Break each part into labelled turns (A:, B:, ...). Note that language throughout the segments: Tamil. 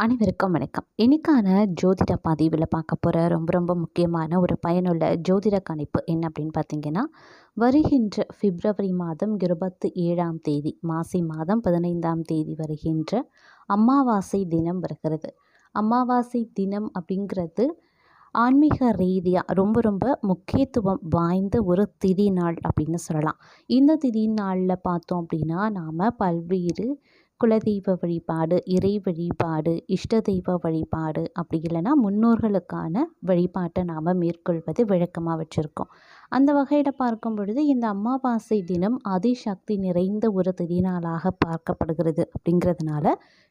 A: அனைவருக்கும் வணக்கம். இன்னைக்கான ஜோதிட பதிவில் பார்க்க போகிற ரொம்ப ரொம்ப முக்கியமான ஒரு பயனுள்ள ஜோதிட கணிப்பு என்ன அப்படின்னு பார்த்தீங்கன்னா வருகின்ற பிப்ரவரி மாதம் இருபத்தி ஏழாம் தேதி மாசி மாதம் பதினைந்தாம் தேதி வருகின்ற அமாவாசை தினம் வருகிறது. அமாவாசை தினம் அப்படிங்கிறது ஆன்மீக ரீதியாக ரொம்ப ரொம்ப முக்கியத்துவம் வாய்ந்த ஒரு திதி நாள் அப்படின்னு சொல்லலாம். இந்த திதி நாளில் பார்த்தோம் அப்படின்னா நாம் பல்வேறு குலதெய்வ வழிபாடு இறை வழிபாடு இஷ்ட தெய்வ வழிபாடு அப்படி இல்லைன்னா முன்னோர்களுக்கான வழிபாட்டை நாம் மேற்கொள்வது வழக்கமாக வச்சுருக்கோம். அந்த வகையில் பார்க்கும் பொழுது இந்த அமாவாசை தினம் அதிசக்தி நிறைந்த ஒரு திருநாளாக பார்க்கப்படுகிறது அப்படிங்கிறதுனால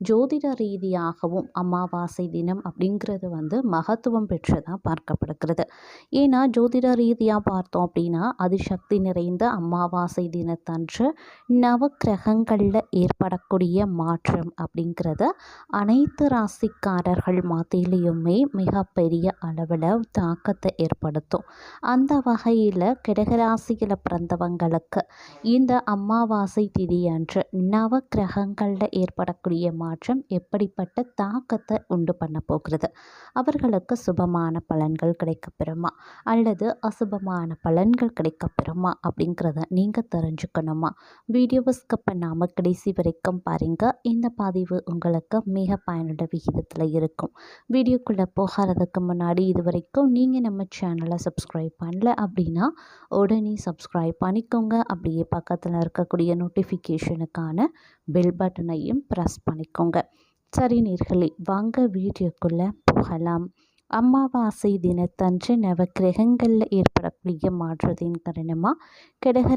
A: ஜோதிட ரீதியாகவும் அமாவாசை தினம் அப்படிங்கிறது வந்து மகத்துவம் பெற்றதாக பார்க்கப்படுகிறது. ஏன்னா ஜோதிட ரீதியாக பார்த்தோம் அப்படின்னா அதிசக்தி நிறைந்த அமாவாசை தினத்தன்று நவக்கிரகங்களில் ஏற்படக்கூடிய மாற்றம் அப்படிங்கிறத அனைத்து ராசிக்காரர்கள் மத்தியிலையுமே மிகப்பெரிய அளவில் தாக்கத்தை ஏற்படுத்தும். அந்த வகையில் கிடகராசியில் பிறந்தவங்களுக்கு இந்த அமாவாசை திதியன்று நவக்கிரகங்களில் ஏற்படக்கூடிய மாற்றம் மாற்றம் எப்படிப்பட்ட தாக்கத்தை உண்டு பண்ண போகிறது? அவர்களுக்கு சுபமான பலன்கள் கிடைக்கப்பெறுமா அல்லது அசுபமான பலன்கள் கிடைக்கப்பெறுமா அப்படிங்கிறத நீங்கள் தெரிஞ்சுக்கணுமா? வீடியோவை ஸ்கிப் பண்ணாமல் கடைசி வரைக்கும் பாருங்கள் இந்த பதிவு உங்களுக்கு மிக பயனுள்ள விகிதத்தில் இருக்கும். வீடியோக்குள்ளே போகிறதுக்கு முன்னாடி இது வரைக்கும் நீங்கள் நம்ம சேனலை சப்ஸ்கிரைப் பண்ணல அப்படின்னா உடனே சப்ஸ்கிரைப் பண்ணிக்கோங்க. அப்படியே பக்கத்தில் இருக்கக்கூடிய நோட்டிஃபிகேஷனுக்கான பெல் பட்டனையும் ப்ரெஸ் பண்ணிக்கோங்க. சரி நீர்களே வாங்க வீடியோக்குள்ளே போகலாம். அமாவாசை தினத்தன்று நவக்கிரகங்களில் ஏற்படக்கூடிய மாற்றத்தின் காரணமாக கடக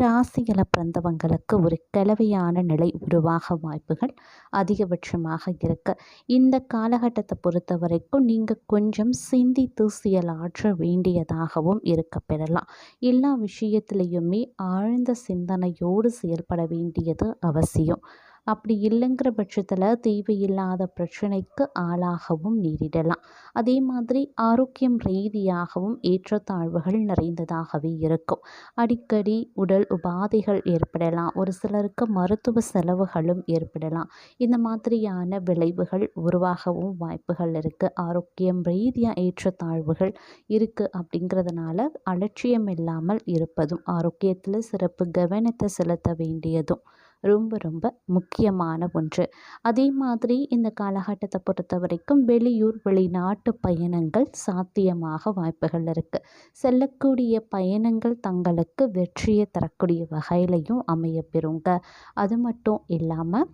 A: பிறந்தவங்களுக்கு ஒரு கலவையான நிலை உருவாக வாய்ப்புகள் அதிகபட்சமாக இருக்கு. இந்த காலகட்டத்தை பொறுத்த வரைக்கும் நீங்கள் கொஞ்சம் சிந்தித்து செயலாற்ற வேண்டியதாகவும் இருக்க பெறலாம். எல்லா விஷயத்திலையுமே ஆழ்ந்த சிந்தனையோடு செயல்பட வேண்டியது அவசியம். அப்படி இல்லைங்கிற பட்சத்தில் தேவையில்லாத பிரச்சனைக்கு ஆளாகவும் நேரிடலாம். அதே மாதிரி ஆரோக்கியம் ரீதியாகவும் ஏற்றத்தாழ்வுகள் நிறைந்ததாகவே இருக்கும். அடிக்கடி உடல் உபாதைகள் ஏற்படலாம். ஒரு சிலருக்கு மருத்துவ செலவுகளும் ஏற்படலாம். இந்த மாதிரியான விளைவுகள் உருவாகவும் வாய்ப்புகள் இருக்குது ஆரோக்கியம் ரீதியாக ஏற்றத்தாழ்வுகள் இருக்குது அப்படிங்கிறதுனால அலட்சியம் இல்லாமல் இருப்பதும் ஆரோக்கியத்தில் சிறப்பு கவனத்தை செலுத்த வேண்டியதும் ரொம்ப ரொம்ப முக்கியமான ஒன்று. அதே மாதிரி இந்த காலகட்டத்தை பொறுத்த வரைக்கும் வெளியூர் வெளிநாட்டு பயணங்கள் சாத்தியமாக வாய்ப்புகள் இருக்குது செல்லக்கூடிய பயணங்கள் தங்களுக்கு வெற்றியை தரக்கூடிய வகையிலையும் அமையப்பெறுங்க அது மட்டும் இல்லாமல்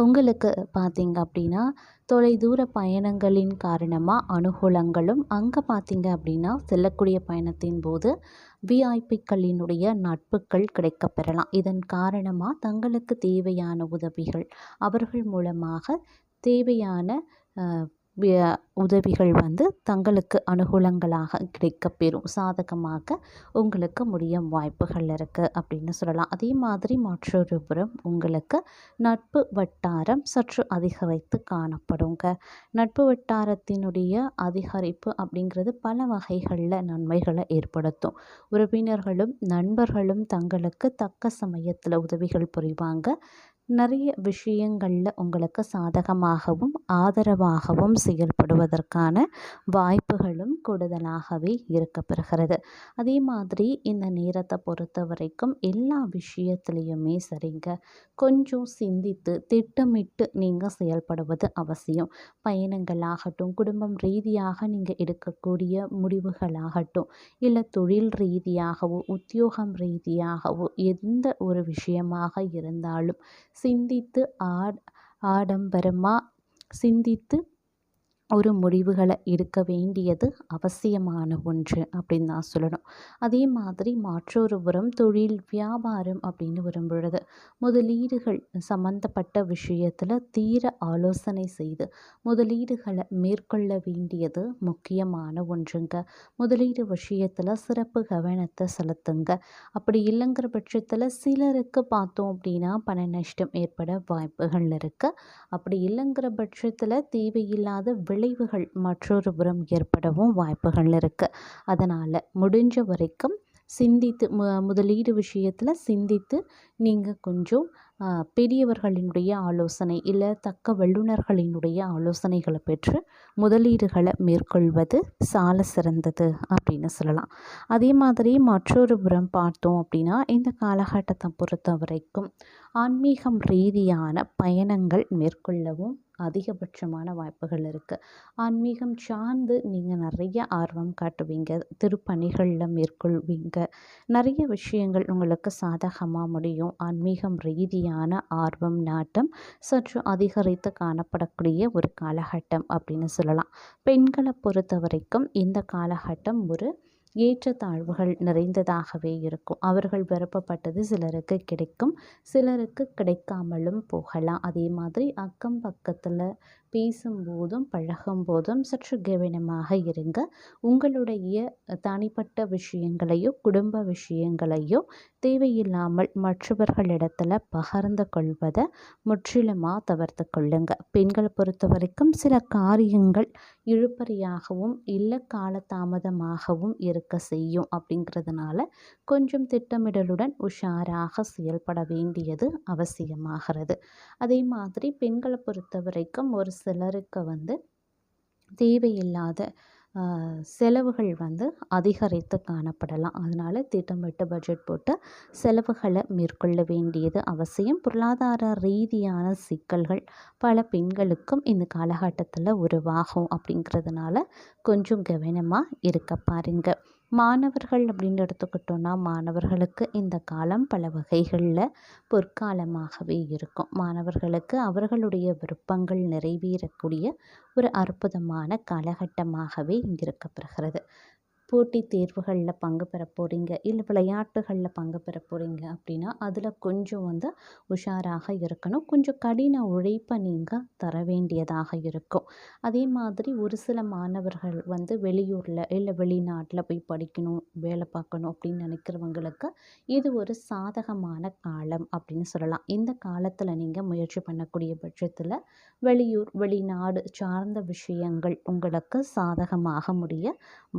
A: உங்களுக்கு பார்த்திங்க அப்படின்னா தொலைதூர பயணங்களின் காரணமாக அனுகூலங்களும் அங்கே பார்த்திங்க அப்படின்னா செல்லக்கூடிய பயணத்தின் போது விஐபிக்களினுடைய நட்புகள் கிடைக்கப்பெறலாம். இதன் காரணமாக தங்களுக்கு தேவையான உதவிகள் அவர்கள் மூலமாக தேவையான உதவிகள் வந்து தங்களுக்கு அனுகூலங்களாக கிடைக்கப்பெறும். சாதகமாக உங்களுக்கு முடியும் வாய்ப்புகள் இருக்குது அப்படின்னு சொல்லலாம். அதே மாதிரி மற்றொரு புறம் உங்களுக்கு நட்பு வட்டாரம் சற்று அதிகரித்து காணப்படுங்க. நட்பு வட்டாரத்தினுடைய அதிகரிப்பு அப்படிங்கிறது பல வகைகளில் நன்மைகளை ஏற்படுத்தும். உறவினர்களும் நண்பர்களும் தங்களுக்கு தக்க சமயத்தில் உதவிகள் புரிவாங்க. நிறைய விஷயங்களில் உங்களுக்கு சாதகமாகவும் ஆதரவாகவும் செயல்படுவதற்கான வாய்ப்புகளும் கூடுதலாகவே இருக்கப்பெறுகிறது. அதே மாதிரி இந்த நேரத்தை பொறுத்த வரைக்கும் எல்லா விஷயத்துலேயுமே சரிங்க. கொஞ்சம் சிந்தித்து திட்டமிட்டு நீங்கள் செயல்படுவது அவசியம். பயணங்களாகட்டும் குடும்பம் ரீதியாக நீங்கள் எடுக்கக்கூடிய முடிவுகளாகட்டும் இல்லை தொழில் ரீதியாகவோ உத்தியோகம் ரீதியாகவோ எந்த ஒரு விஷயமாக இருந்தாலும் சிந்தித்து ஆட் ஆடம்பரமாக சிந்தித்து ஒரு முடிவுகளை எடுக்க வேண்டியது அவசியமான ஒன்று அப்படின்னு தான் சொல்லணும். அதே மாதிரி மற்றொரு புறம் தொழில் வியாபாரம் அப்படின்னு வரும்பொழுது முதலீடுகள் சம்மந்தப்பட்ட விஷயத்தில் தீர ஆலோசனை செய்து முதலீடுகளை மேற்கொள்ள வேண்டியது முக்கியமான ஒன்றுங்க. முதலீடு விஷயத்தில் சிறப்பு கவனத்தை செலுத்துங்க. அப்படி இல்லைங்கிற பட்சத்தில் சிலருக்கு பார்த்தோம் அப்படின்னா பண நஷ்டம் ஏற்பட வாய்ப்புகள் இருக்குது அப்படி இல்லைங்கிற பட்சத்தில் தேவையில்லாத விளை விளைவுகள் மற்றொரு புறம் ஏற்படவும் வாய்ப்புகள் இருக்குது அதனால் முடிஞ்ச வரைக்கும் சிந்தித்து மு முதலீடு விஷயத்தில் சிந்தித்து நீங்கள் கொஞ்சம் பெரியவர்களினுடைய ஆலோசனை இல்லை தக்க வல்லுநர்களினுடைய ஆலோசனைகளை பெற்று முதலீடுகளை மேற்கொள்வது சால சிறந்தது அப்படின்னு சொல்லலாம். அதே மாதிரி மற்றொரு புறம் பார்த்தோம் அப்படின்னா இந்த காலகட்டத்தை பொறுத்த வரைக்கும் ஆன்மீகம் ரீதியான பயணங்கள் மேற்கொள்ளவும் அதிகபட்சமான வாய்ப்புகள் இருக்குது ஆன்மீகம் சார்ந்து நீங்கள் நிறைய ஆர்வம் காட்டுவீங்க திருப்பணிகளில் மேற்கொள்வீங்க. நிறைய விஷயங்கள் உங்களுக்கு சாதகமாக முடியும். ஆன்மீகம் ரீதியான ஆர்வம் நாட்டம் சற்று அதிகரித்து காணப்படக்கூடிய ஒரு காலகட்டம் அப்படின்னு சொல்லலாம். பெண்களை பொறுத்த வரைக்கும் இந்த காலகட்டம் ஒரு ஏற்றத்தாழ்வுகள் நிறைந்ததாகவே இருக்கும். அவர்கள் விருப்பப்பட்டது சிலருக்கு கிடைக்கும் சிலருக்கு கிடைக்காமலும் போகலாம். அதே மாதிரி அக்கம் பக்கத்தில் பேசும்போதும் பழகும்போதும் சற்று கவனமாக இருங்க. உங்களுடைய தனிப்பட்ட விஷயங்களையோ குடும்ப விஷயங்களையோ தேவையில்லாமல் மற்றவர்களிடத்தில் பகிர்ந்து கொள்வதை முற்றிலுமாக தவிர்த்து கொள்ளுங்க. பெண்களை பொறுத்த வரைக்கும் சில காரியங்கள் இழுபறியாகவும் இல்லை காலதாமதமாகவும் இருக்க செய்யும் அப்படிங்கிறதுனால கொஞ்சம் திட்டமிடலுடன் உஷாராக செயல்பட வேண்டியது அவசியமாகிறது. அதே மாதிரி பெண்களை பொறுத்த வரைக்கும் ஒரு சிலருக்கு வந்து தேவையில்லாத செலவுகள் வந்து அதிகரித்து காணப்படலாம். அதனால் திட்டமிட்டு பட்ஜெட் போட்டு செலவுகளை மேற்கொள்ள வேண்டியது அவசியம். பொருளாதார ரீதியான சிக்கல்கள் பல பெண்களுக்கும் இந்த காலகட்டத்தில் உருவாகும் அப்படிங்கிறதுனால கொஞ்சம் கவனமாக இருக்க பாருங்கள் மாணவர்கள் அப்படின்னு எடுத்துக்கிட்டோன்னா மாணவர்களுக்கு இந்த காலம் பல வகைகளில் பொற்காலமாகவே இருக்கும். மாணவர்களுக்கு அவர்களுடைய விருப்பங்கள் நிறைவேறக்கூடிய ஒரு அற்புதமான காலகட்டமாகவே இங்கே இருக்கப்படுகிறது போட்டித் தேர்வுகளில் பங்கு பெற போகிறீங்க இல்லை விளையாட்டுகளில் பங்கு பெற போகிறீங்க அப்படின்னா அதில் கொஞ்சம் வந்து உஷாராக இருக்கணும். கொஞ்சம் கடின உழைப்பை நீங்கள் தர வேண்டியதாக இருக்கும். அதே மாதிரி ஒரு சில மாணவர்கள் வந்து வெளியூரில் இல்லை வெளிநாட்டில் போய் படிக்கணும் வேலை பார்க்கணும் அப்படின்னு நினைக்கிறவங்களுக்கு இது ஒரு சாதகமான காலம் அப்படின்னு சொல்லலாம். இந்த காலத்தில் நீங்கள் முயற்சி பண்ணக்கூடிய பட்சத்தில் வெளியூர் வெளிநாடு சார்ந்த விஷயங்கள் உங்களுக்கு சாதகமாக முடிய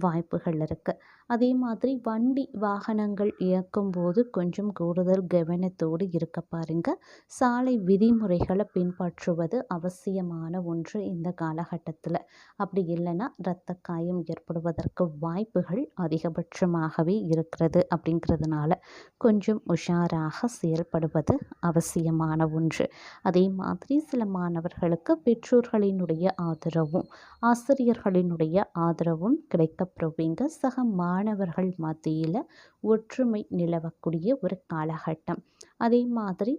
A: வாய்ப்புகள் இருக்குது அதே மாதிரி வண்டி வாகனங்கள் இயக்கும்போது கொஞ்சம் கூடுதல் கவனத்தோடு இருக்க பாருங்க. சாலை விதிமுறைகளை பின்பற்றுவது அவசியமான ஒன்று இந்த காலகட்டத்தில். அப்படி இல்லைன்னா இரத்த காயம் ஏற்படுவதற்கு வாய்ப்புகள் அதிகபட்சமாகவே இருக்கிறது அப்படிங்கிறதுனால கொஞ்சம் உஷாராக செயல்படுவது அவசியமான ஒன்று. அதே மாதிரி சில மாணவர்களுக்கு பெற்றோர்களினுடைய ஆதரவும் ஆசிரியர்களினுடைய ஆதரவும் கிடைக்கப்பெறுவீங்க சக மா மாணவர்கள் மத்தியில் ஒற்றுமை நிலவக்கூடிய ஒரு காலகட்டம். அதே மாதிரி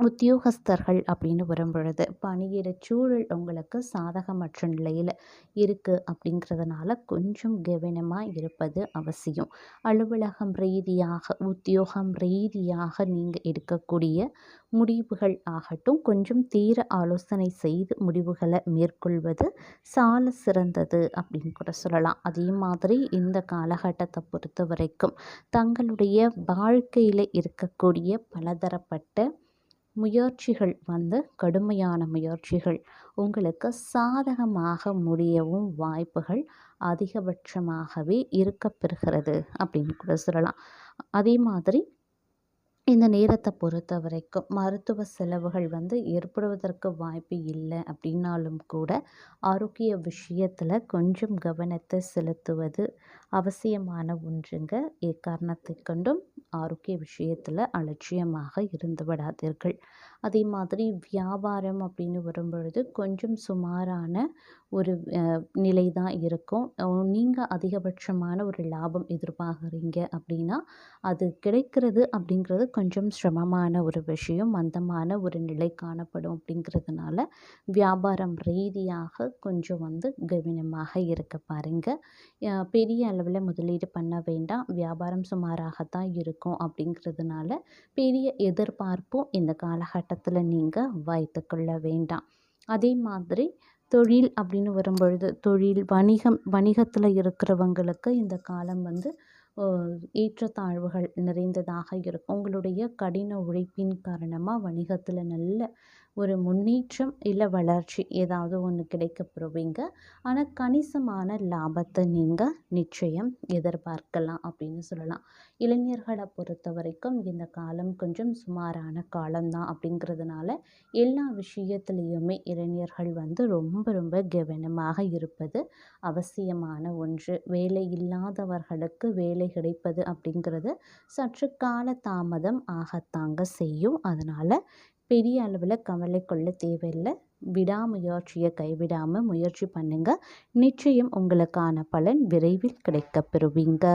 A: உத்தியோகஸ்தர்கள் அப்படின்னு வரும்பொழுது பணியிட சூழல் உங்களுக்கு சாதகமற்ற நிலையில் இருக்குது அப்படிங்கிறதுனால கொஞ்சம் கவனமாக இருப்பது அவசியம். அலுவலகம் ரீதியாக உத்தியோகம் ரீதியாக நீங்கள் எடுக்கக்கூடிய முடிவுகள் ஆகட்டும் கொஞ்சம் தீர ஆலோசனை செய்து முடிவுகளை மேற்கொள்வது சால சிறந்தது அப்படின்னு கூட சொல்லலாம். அதே மாதிரி இந்த காலகட்டத்தை பொறுத்த வரைக்கும் தங்களுடைய வாழ்க்கையில் இருக்கக்கூடிய பலதரப்பட்ட முயற்சிகள் வந்து கடுமையான முயற்சிகள். உங்களுக்கு சாதகமாக முடியவும் வாய்ப்புகள் அதிகபட்சமாகவே இருக்கப்பெறுகிறது அப்படின்னு கூட சொல்லலாம். அதே மாதிரி இந்த நேரத்தை பொறுத்த வரைக்கும் மருத்துவ செலவுகள் வந்து ஏற்படுவதற்கு வாய்ப்பு இல்லை அப்படின்னாலும் கூட ஆரோக்கிய விஷயத்தில் கொஞ்சம் கவனத்தை செலுத்துவது அவசியமான ஒன்றுங்க. எக்காரணத்தை கொண்டும் ஆரோக்கிய விஷயத்தில் அலட்சியமாக இருந்து விடாதீர்கள். அதே மாதிரி வியாபாரம் அப்படின்னு வரும்பொழுது கொஞ்சம் சுமாரான ஒரு நிலை தான் இருக்கும். நீங்கள் அதிகபட்சமான ஒரு லாபம் எதிர்பார்க்குறீங்க அப்படின்னா அது கிடைக்கிறது அப்படிங்கிறது கொஞ்சம் சிரமமான ஒரு விஷயம் மந்தமான ஒரு நிலை காணப்படும் அப்படிங்கிறதுனால வியாபாரம் ரீதியாக கொஞ்சம் வந்து கவனமாக இருக்க பாருங்கள் பெரிய அளவில் முதலீடு பண்ண வேண்டாம். வியாபாரம் சுமாராகத்தான் இருக்கும் அப்படிங்கிறதுனால பெரிய எதிர்பார்ப்பும் இந்த காலகட்டம் ஆட்டத்தில் நீங்கள் வைத்துக்கொள்ள வேண்டாம். அதே மாதிரி தொழில் அப்படின்னு வரும்பொழுது தொழில் வணிகம் வணிகத்தில் இருக்கிறவங்களுக்கு இந்த காலம் வந்து ஏற்றத்தாழ்வுகள் நிறைந்ததாக இருக்கும். உங்களுடைய கடின உழைப்பின் காரணமாக வணிகத்தில் நல்ல ஒரு முன்னேற்றம் இல்லை வளர்ச்சி ஏதாவது ஒன்று கிடைக்க போவீங்க ஆனால் கணிசமான லாபத்தை நீங்கள் நிச்சயம் எதிர்பார்க்கலாம் அப்படின்னு சொல்லலாம். இளைஞர்களை பொறுத்த வரைக்கும் இந்த காலம் கொஞ்சம் சுமாரான காலம்தான் அப்படிங்கிறதுனால எல்லா விஷயத்துலேயுமே இளைஞர்கள் வந்து ரொம்ப ரொம்ப கவனமாக இருப்பது அவசியமான ஒன்று. வேலை இல்லாதவர்களுக்கு வேலை கிடைப்பது அப்படிங்கிறது சற்று கால தாமதம் ஆகத்தாங்க செய்யும். அதனால் பெரிய அளவில் கவலை கொள்ள தேவையில்லை. விடாமுயற்சியை கைவிடாமல் முயற்சி பண்ணுங்கள் நிச்சயம் உங்களுக்கான பலன் விரைவில் கிடைக்கப் பெறுவீங்க